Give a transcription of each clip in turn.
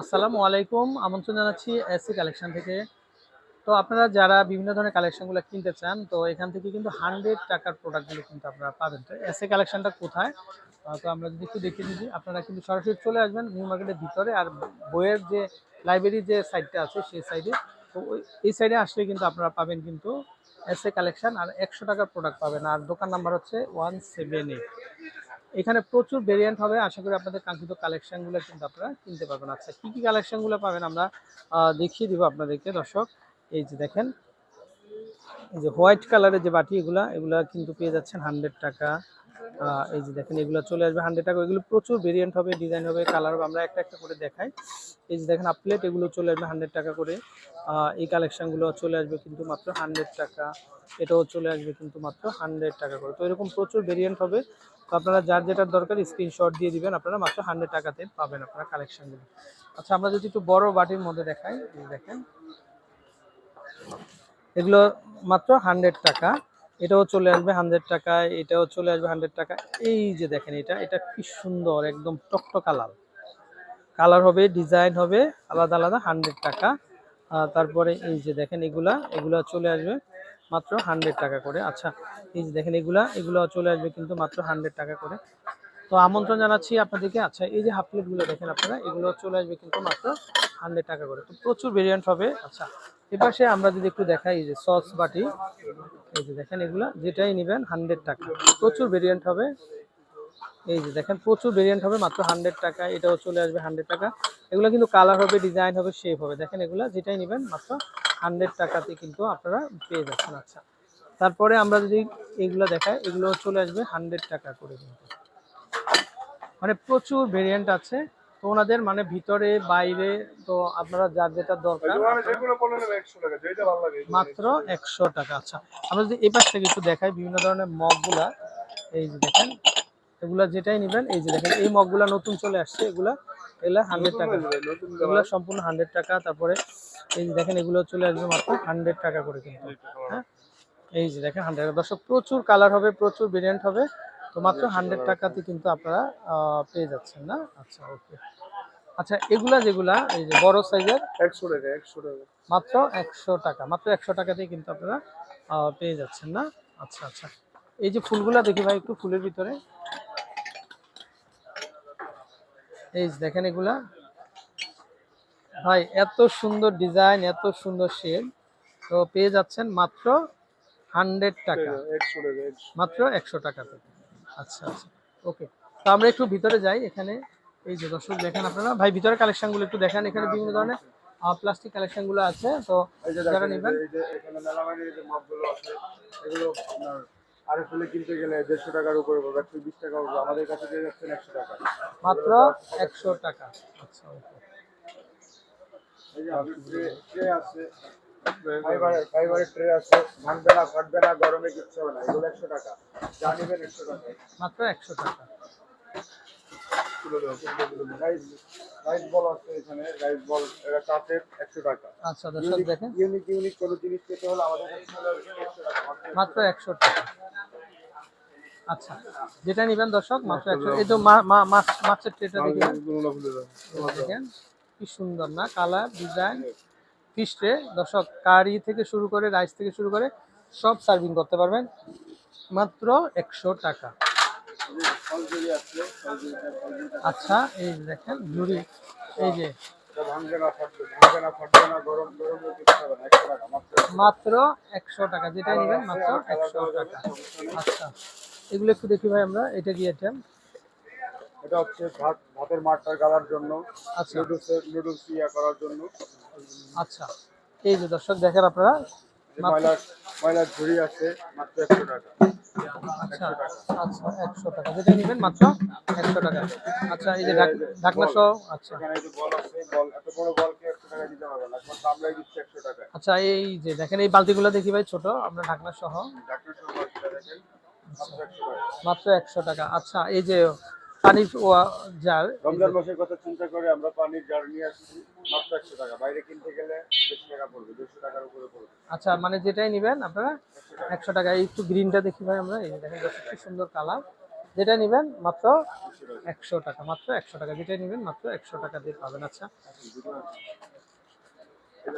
আসসালামু আলাইকুম। আমন্ত্রণ জানাচ্ছি এসি কালেকশন থেকে। তো আপনারা যারা বিভিন্ন ধরনের কালেকশনগুলো কিনতে চান, তো এখান থেকে কিন্তু হান্ড্রেড টাকার প্রোডাক্টগুলো কিন্তু আপনারা পাবেন। তো এসি কালেকশনটা কোথায়? তো আমরা যদি একটু দেখিয়ে দিচ্ছি আপনারা কিন্তু সরাসরি চলে আসবেন নিউ মার্কেটের ভিতরে, আর বইয়ের যে লাইব্রেরির যে সাইডটা আছে, সেই সাইডে তো এই সাইডে আসলে কিন্তু আপনারা পাবেন কিন্তু এসএ কালেকশন আর একশো টাকার প্রোডাক্ট পাবেন। আর দোকান নাম্বার হচ্ছে ওয়ান সেভেন এইট এখানে প্রচুর ভেরিয়েন্ট হবে। আশা করি আপনাদের কাঙ্ক্ষিত কালেকশনগুলো কিন্তু আপনারা কিনতে পারবেন। আচ্ছা কী কী কালেকশনগুলো পাবেন আমরা দেখিয়ে দিব আপনাদেরকে, দর্শক। এই যে দেখেন, এই যে হোয়াইট কালারের যে বাটি, এগুলা এগুলা কিন্তু পেয়ে যাচ্ছেন হান্ড্রেড টাকা। এই যে দেখেন, এগুলো চলে আসবে হান্ড্রেড টাকা। এগুলো প্রচুর ভেরিয়েন্ট হবে ডিজাইন হবে কালার হবে, আমরা একটা একটা করে দেখাই। এই যে দেখেন আপলেট এগুলো চলে আসবে হান্ড্রেড টাকা করে। এই কালেকশনগুলো চলে আসবে কিন্তু মাত্র হান্ড্রেড টাকা। এটাও চলে আসবে কিন্তু মাত্র হান্ড্রেড টাকা করে। তো এরকম প্রচুর ভেরিয়েন্ট হবে। তো আপনারা যার যেটার দরকার স্ক্রিনশট দিয়ে দিবেন। আপনারা মাত্র হান্ড্রেড টাকাতে পাবেন আপনারা কালেকশনগুলো আচ্ছা আমরা যদি একটু বড় বাটির মধ্যে দেখাই দেখেন। এগুলো মাত্র হান্ড্রেড টাকা। এটাও চলে আসবে হান্ড্রেড টাকা এটাও চলে আসবে হান্ড্রেড টাকা। এই যে দেখেন এটা এটা কি সুন্দর, একদম টকটকা লাল। কালার হবে ডিজাইন হবে, আলাদা আলাদা হান্ড্রেড টাকা। তারপরে এই যে দেখেন এগুলা এগুলা চলে আসবে। মাত্র হান্ড্রেড টাকা করে। আচ্ছা এই যে দেখেন এগুলা, এগুলো চলে আসবে কিন্তু মাত্র হান্ড্রেড টাকা করে। তো আমন্ত্রণ জানাচ্ছি আপনাদেরকে। আচ্ছা এই যে হাফ প্লেটগুলো দেখেন আপনারা, এগুলো চলে আসবে কিন্তু মাত্র হান্ড্রেড টাকা করে। তো প্রচুর ভেরিয়েন্ট হবে। আচ্ছা এপাশে আমরা যদি একটু দেখাই, এই যে সস বাটি, এই যে দেখেন এগুলা, যেটাই নেবেন হান্ড্রেড টাকা। প্রচুর ভেরিয়েন্ট হবে। এই যে দেখেন, প্রচুর ভেরিয়েন্ট হবে, মাত্র হান্ড্রেড টাকা। এটাও চলে আসবে হান্ড্রেড টাকা। এগুলো কিন্তু কালার হবে ডিজাইন হবে শেপ হবে। দেখেন এগুলা, যেটাই নেবেন মাত্র হান্ড্রেড টাকাতে কিন্তু আপনারা পেয়ে যাচ্ছেন। আচ্ছা তারপরে আমরা যদি এগুলো দেখাই এগুলো চলে আসবে হান্ড্রেড টাকা করে কিন্তু। মানে প্রচুর ভেরিয়েন্ট আছে। তো ওনাদের মানে ভিতরে বাইরে তো আপনারা যার যেটা দরকার মাত্র একশো টাকা। আচ্ছা আমরা যদি এই পাশ থেকে একটু দেখাই বিভিন্ন ধরনের মগগুলা এই যে দেখেন এগুলা যেটাই নেবেন এই যে দেখেন এই মগগুলা নতুন চলে আসছে এগুলা এগুলা হান্ড্রেড টাকা। এগুলা সম্পূর্ণ হান্ড্রেড টাকা তারপরে এই যে দেখেন এগুলো চলে আসবে মাত্র হান্ড্রেড টাকা করে কিন্তু। হ্যাঁ? এই যে দেখেন হান্ড্রেড টাকা। দর্শক প্রচুর কালার হবে প্রচুর ভেরিয়েন্ট হবে। তো মাত্র হান্ড্রেড টাকাতে কিন্তু আপনারা পেয়ে যাচ্ছেন না? আচ্ছা ওকে আচ্ছা এগুলা যেগুলা এই যে বড় সাইজের একশো টাকা একশো টাকা। মাত্র একশো টাকা মাত্র একশো টাকাতেই কিন্তু আপনারা পেয়ে যাচ্ছেন না? আচ্ছা আচ্ছা। এই যে ফুলগুলা দেখি ভাই একটু ফুলের ভিতরে। এই দেখেন এগুলা ভাই এত সুন্দর ডিজাইন এত সুন্দর শেড তো পেয়ে যাচ্ছেন মাত্র হান্ড্রেড টাকা। মাত্র একশো টাকা আচ্ছা আচ্ছা ওকে তো আমরা একটু ভিতরে যাই এখানে। এই যে দর্শক দেখেন আপনারা। ভাই ভিতরে কালেকশনগুলো একটু দেখেন। এখানে বিভিন্ন ধরনের প্লাস্টিক কালেকশনগুলো আছে। তো যারা নেবেন। এগুলো আপনার আরে ফুলে কিনতে গেলে দেড়শো টাকার উপরে পড়বে একশো বিশ টাকা পড়বে আমাদের কাছে পেয়ে যাচ্ছেন একশো টাকা। মাত্র একশো টাকা। আচ্ছা ওকে এই যে আপনার ট্রে- ট্রে আছে ফাইবারের ফাইবারের ট্রে আছে। ভাঙবে না ফাটবে না গরমে কিচ্ছু হবে না। এগুলো একশো টাকা। যা নেবেন একশো টাকা। মাত্র একশো টাকা। রাইস রাইস বল আছে এখানে। রাইস বল এটা একশো টাকা। আচ্ছা দর্শক দেখেন। ইউনিক ইউনিক কোনো জিনিস পেতে হলে আমাদের মাত্র একশো টাকা। আচ্ছা যেটা নেবেন দর্শক মাত্র একশো এই তো মাছের ট্রেটা দেখেন। কি সুন্দর না? কালার ডিজাইন ফিশ ট্রে দর্শক, কারি থেকে শুরু করে রাইস থেকে শুরু করে সব সার্ভিং করতে পারবেন। মাত্র একশো টাকা। আচ্ছা এই দেখেন, ঝুড়ি। এই যে, মাত্র একশো টাকা। যেটাই নেবেন, মাত্র একশো টাকা। আচ্ছা এগুলো একটু দেখি ভাই আমরা। এটা কি আইটেম এটা হচ্ছে ভাত ভাতের মাঠটা গালার জন্য আচ্ছা। নুডলসের নুডলস ইয়া করার জন্য। আচ্ছা। এই যে দর্শক দেখেন আপনারা ময়লার ময়লার ঝুড়ি আছে মাত্র একশো টাকা। আচ্ছা আচ্ছা একশো টাকা। যেটা নেবেন মাত্র একশো টাকা। আচ্ছা এই যে ঢাক- ঢাকনা সহ আচ্ছা। আচ্ছা এই যে দেখেন এই বালতিগুলো দেখি ভাই ছোট আমরা ঢাকনা সহ। মাত্র একশো টাকা। আচ্ছা এই যে পানির জার রমজান মাসের কথা চিন্তা করে আমরা পানির জার নিয়ে আসছি মাত্র একশো টাকা। বাইরে কিনতে গেলে বেশি টাকা পড়বে দেড়শো টাকার উপরে পড়বে। আচ্ছা মানে যেটাই নেবেন আপনারা একশো টাকা। একটু গ্রিনটা দেখি ভাই আমরা এই দেখেন কি সুন্দর কালার যেটা নেবেন মাত্র একশো টাকা মাত্র একশো টাকা। যেটাই নেবেন মাত্র একশো টাকা দিয়ে পাবেন। আচ্ছা।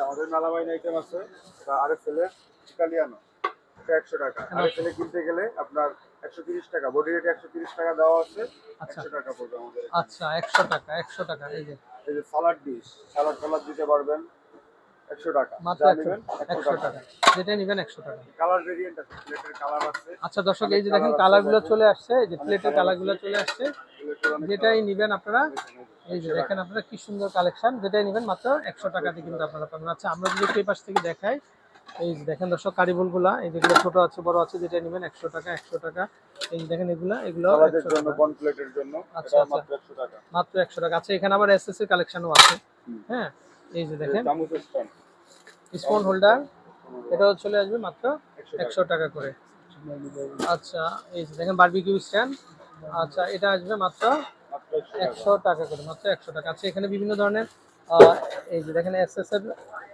আমাদের মেলামাইন আইটেম আছে এটা আরএফএল এর ইটালিয়ানো একশো টাকা। আরএফএল এ কিনতে গেলে আপনার একশো তিরিশ টাকা। বডি রেট একশো তিরিশ টাকা দেওয়া আছে। আচ্ছা। একশো টাকা পড়বে আমাদের আচ্ছা একশো টাকা একশো টাকা এই যে। এই যে সালাড ডিশ সালাড টালাড দিতে পারবেন একশো টাকা। মাত্র একশো টাকা। যেটাই নেবেন একশো টাকা। কালার ভেরিয়েন্ট আছে প্লেটের কালার আছে। আচ্ছা দর্শক এই যে দেখেন কালারগুলো চলে আসছে এই যে প্লেটের কালারগুলো চলে আসছে। যেটাই নিবেন আপনারা এই যে দেখেন আপনারা কি সুন্দর কালেকশন যেটাই নেবেন মাত্র একশো টাকাতে কিন্তু আপনারা পাবেন। আচ্ছা আমরা যদি এই পাশ থেকে দেখাই। এই যে দেখেন দর্শক কারিবুলগুলা এই যেগুলো ছোট আছে বড় আছে যেটা নেবেন একশো টাকা একশো টাকা। এই দেখেন এগুলা এগুলো আচ্ছা। মাত্র একশো টাকা। মাত্র একশো টাকা। আচ্ছা এখানে আবার এস এস এর কালেকশনও আছে। হ্যাঁ এই যে দেখেন। স্পুন হোল্ডার এটাও চলে আসবে মাত্র একশো টাকা। করে। আচ্ছা এই যে দেখেন বারবিকিউ স্ট্যান্ড আচ্ছা এটা আসবে মাত্র একশো টাকা করে মাত্র একশো টাকা। আচ্ছা এখানে বিভিন্ন ধরনের এই যে দেখেন এর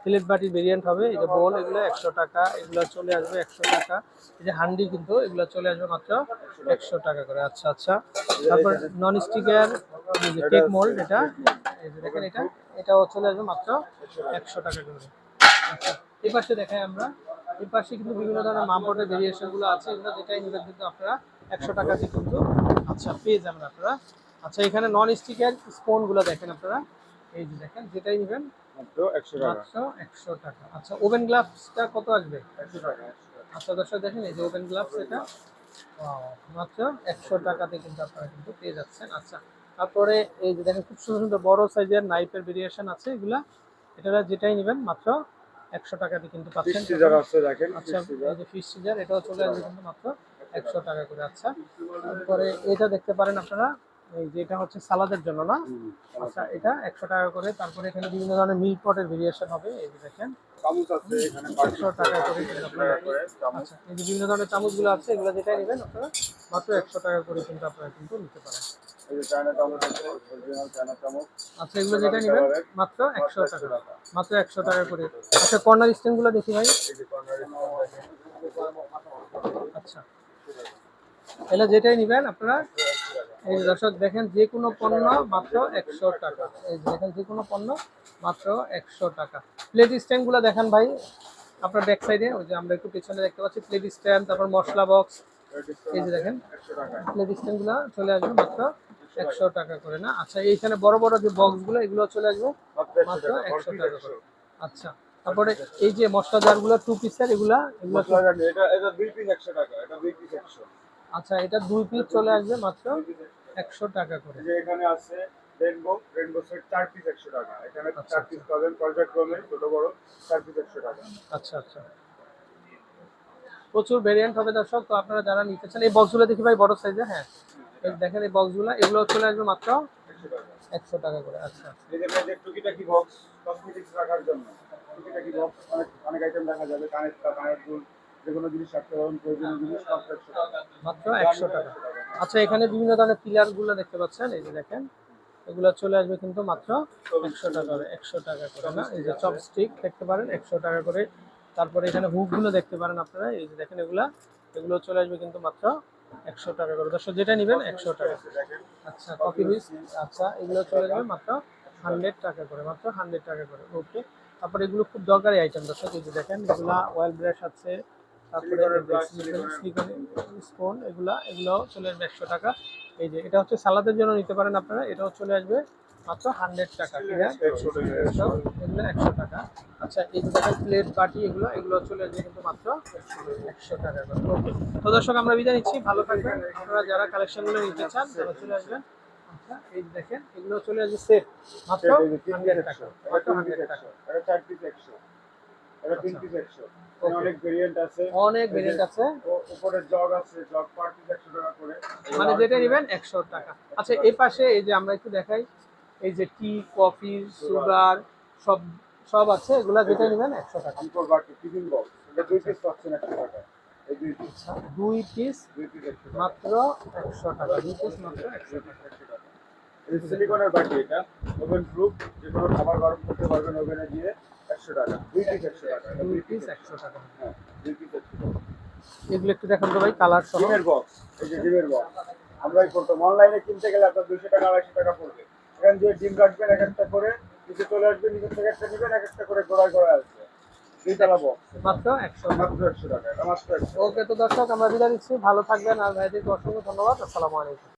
প্লেট বাটির ভেরিয়েন্ট হবে। এই যে বোল এগুলো একশো টাকা, এগুলো চলে আসবে একশো টাকা। এই যে হান্ডি কিন্তু, এগুলো চলে আসবে মাত্র একশো টাকা করে। আচ্ছা আচ্ছা। তারপর নন স্টিকের এই যে কেক মোল্ড এটা, এই যে দেখেন এটা, এটাও চলে আসবে মাত্র একশো টাকা করে। আচ্ছা এই পাশে দেখাই আমরা। এই পাশে কিন্তু বিভিন্ন ধরনের মামপটের ভেরিয়েশনগুলো আছে। এগুলো যেটাই নেবেন কিন্তু আপনারা একশো টাকাতে কিন্তু আচ্ছা পেয়ে যাবেন আপনারা। আচ্ছা এখানে নন স্টিকের স্পুনগুলো দেখেন আপনারা। এই যে দেখেন যেটাই নেবেন মাত্র একশো টাকা। মাত্র টাকা। আচ্ছা ওভেন গ্লাভসটা কত আসবে? একশো টাকা আচ্ছা দর্শক দেখেন এই যে ওভেন গ্লাভস এটা। মাত্র একশো টাকাতে কিন্তু আপনারা কিন্তু পেয়ে যাচ্ছেন। আচ্ছা তারপরে এই যে দেখেন খুব সুন্দর সুন্দর বড় সাইজের নাইফের ভেরিয়েশন আছে এগুলা। এটা যেটাই নেবেন মাত্র একশো টাকাতে কিন্তু পাচ্ছেন। সিজার আছে দেখেন আচ্ছা এই যে ফিশ সিজার এটাও চলে আসবে কিন্তু মাত্র একশো টাকা করে। আচ্ছা তারপরে এটা দেখতে পারেন আপনারা। এই যে এটা হচ্ছে সালাদের জন্য না? আচ্ছা এটা একশো টাকা করে। তারপরে এখানে বিভিন্ন ধরনের মিল্ক পটের ভেরিয়েশন হবে এই যে দেখেন। চামচ আছে এখানে একশো টাকা করে আচ্ছা এই যে বিভিন্ন ধরনের চামচগুলো আছে এগুলো যেটাই নেবেন আপনারা মাত্র একশো টাকা করে কিন্তু আপনারা কিন্তু নিতে পারেন। আচ্ছা এগুলো যেটা নেবেন মাত্র একশো টাকা। মাত্র একশো টাকা করে। আচ্ছা কর্নার স্ট্যান্ডগুলো দেখি ভাই। এই যে কর্নারে দেখেন। আচ্ছা। এগুলো যেটাই নেবেন আপনারা এই দর্শক দেখেন যে কোনো পণ্য মাত্র একশো টাকা। এই দেখেন যে কোনো পণ্য মাত্র একশো টাকা। প্লেট স্ট্যান্ডগুলো দেখেন ভাই আপনার ব্যাক সাইডে ওই যে আমরা একটু পেছনে দেখতে পাচ্ছি প্লেট স্ট্যান্ড তারপর মশলা বক্স এই যে দেখেন প্লেট স্ট্যান্ডগুলো চলে আসবে মাত্র একশো টাকা করে না। আচ্ছা এইখানে বড় বড় যে বক্সগুলো এগুলো চলে আসবে মাত্র একশো টাকা করে। আচ্ছা তারপরে এই যে মশলা জারগুলো টু পিসের এগুলা এগুলো আচ্ছা এটা দুই পিস চলে আসবে মাত্র একশো টাকা করে। যে এখানে আছে রেনবো রেনবো সেট চার পিস একশো টাকা। এখানে আচ্ছা, চার পিস পাবেন পর্যায়ক্রমে ছোট বড় চার পিস একশো টাকা। আচ্ছা আচ্ছা। প্রচুর ভেরিয়েন্ট হবে দর্শক তো আপনারা যারা নিতে চান এই বক্সগুলো দেখি ভাই বড় সাইজে হ্যাঁ। দেখেন এই বক্সগুলো এগুলো চলে আসবে মাত্র একশো টাকা। করে আচ্ছা। টুকিটাকি বক্স কসমেটিক্স রাখার জন্য টুকিটাকি বক্স অনেক অনেক আইটেম দেখা যাবে কানের কানের দুল যে কোনো জিনিস রাখতে পারবেন প্রয়োজনীয় জিনিস মাত্র একশো টাকা। আচ্ছা এখানে বিভিন্ন ধরনের পিলারগুলো দেখতে পাচ্ছেন, এই যে দেখেন। এগুলো চলে আসবে কিন্তু মাত্র একশো টাকা করে, একশো টাকা করে না? এই যে চপস্টিক দেখতে পারেন, একশো টাকা করে। তারপরে এখানে হুকগুলো দেখতে পারেন আপনারা, এই যে দেখেন এগুলা। এগুলো চলে আসবে কিন্তু মাত্র একশো টাকা করে। দর্শক, যেটা নেবেন একশো টাকা। আচ্ছা কপি হুইস আচ্ছা এগুলো চলে যাবে মাত্র হান্ড্রেড টাকা করে, মাত্র হান্ড্রেড টাকা করে। ওকে, তারপরে এগুলো খুব দরকারি আইটেম দর্শক, এই যে দেখেন, এগুলা অয়েল ব্রাশ আছে তারপরে স্পুন এগুলা এগুলো চলে আসবে একশো টাকা। এই যে এটা হচ্ছে সালাদের জন্য নিতে পারেন আপনারা এটাও চলে আসবে মাত্র হান্ড্রেড টাকা ঠিক আছে? এগুলো একশো টাকা। আচ্ছা এই যে দেখেন প্লেট বাটি এগুলো এগুলো চলে আসবে কিন্তু মাত্র একশো টাকা ওকে তো দর্শক আমরা বিদায় নিচ্ছি। ভালো থাকবেন। আপনারা যারা কালেকশনগুলো নিতে চান তারা চলে আসবেন। আচ্ছা এই দেখেন এগুলো চলে আসবে সেট মাত্র হান্ড্রেড টাকা মাত্র হান্ড্রেড টাকা। চার পিস একশো। এটা তিন পিস একশো। এখানে অনেক ভেরিয়েন্ট আছে। অনেক ভেরিয়েন্ট আছে। উপরে জগ আছে জগ পার পিস টাকা করে। মানে যেটা নেবেন একশো টাকা। আচ্ছা এই পাশে এই যে আমরা একটু দেখাই এই যে টি কফি সুগার সব সব আছে এগুলা যেটা নেবেন একশো টাকা। আমকোর বাটি টিফিন বক্স এটা দুই পিস পাচ্ছেন একশো টাকা। এই দুই পিস আচ্ছা মাত্র একশো টাকা দুই পিস মাত্র একশো টাকা। এই সিলিকনের বাটি এটা ওভেন প্রুফ যে কোনো খাবার গরম করতে পারবেন ওভেনে দিয়ে একশো টাকা দুই পিস একশো টাকা দুই পিস একশো টাকা। হ্যাঁ দুই পিস একশো টাকা। এগুলো একটু দেখান তো ভাই কালার সহ। ডিমের বক্স এই যে ডিমের বক্স আমরাই করতাম অনলাইনে কিনতে গেলে আপনার দুশো টাকা আড়াইশো টাকা পড়বে। এখান দিয়ে ডিম রাখবেন এক একটা করে নিচে চলে আসবেন নিচে থেকে একটা নেবেন এক একটা করে গোড়ায় গোড়ায় আসবে। ওকে তো দর্শক আমরা বিদায় দিচ্ছি ভালো থাকবেন আর ভাইদেরকে অসংখ্য ধন্যবাদ। আসসালামু আলাইকুম।